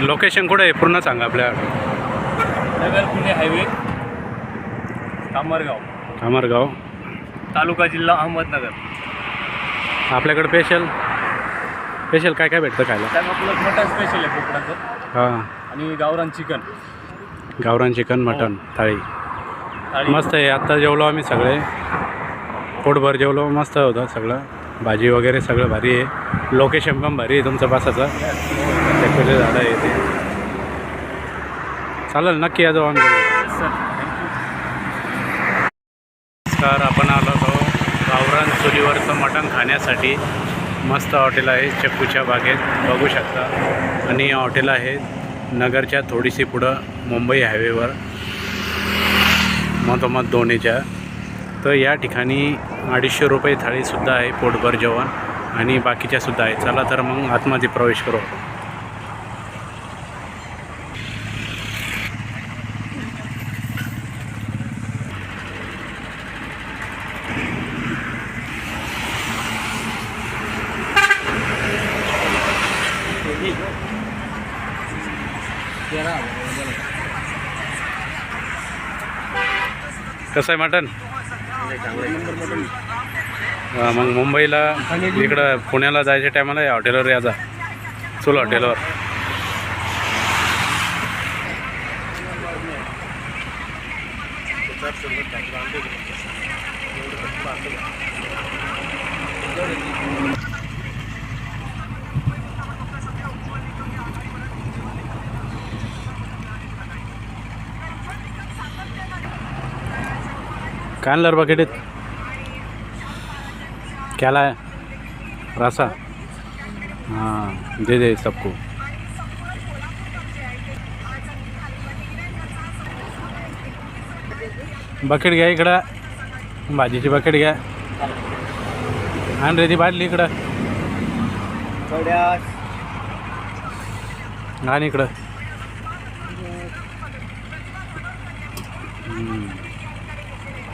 Location कुठे आहे? पूर्ण सांगा आपल्या. नगर पुणे हायवे कामरगाव. अमरगाव तालुका जिल्हा अहमदनगर. आपल्याकडे स्पेशल स्पेशल काय काय भेटतं खायला? त्यात आपलं मटन स्पेशल आहे कोकणाचं. हां. आणि गावरान चिकन. गावरान चिकन मटन थाळी. आणि मस्त आहे. आत्ता जेवलो आम्ही सगळे. पोटभर जेवलो. मस्त होतं सगळं. भाजी वगैरे सगळं भारी आहे. लोकेशन पण भारी आहे तुमचं बसाचं टेकूचे झाडं आहे ते. चालेल नक्की या जाऊ नमस्कार आपण आलो होतो गावरान चुलीवरचं मटण खाण्यासाठी. मस्त हॉटेल आहे चक्कूच्या बागेत. बघू शकता. आणि हॉटेल आहे नगरच्या थोडीशी पुढं मुंबई हायवेवर मधोमध दोन्हीच्या. तर या ठिकाणी अडीचशे रुपये थाळीसुद्धा आहे पोटभर जेवण आणि बाकीच्यासुद्धा आहे. चला तर मग आतमध्ये प्रवेश करू. कसं आहे मटन हा, मग मुंबईला इकडं पुण्याला जायच्या टायमाला या हॉटेलवर यायचा चुल हॉटेलवर. काय आणलं बकेटीत क्याला है रसा. हाँ दे दे सबको. बकेट घ्या इकडं. भाजीची बकेट घ्या. आण रे ती बाटली इकडं. आण इकडं.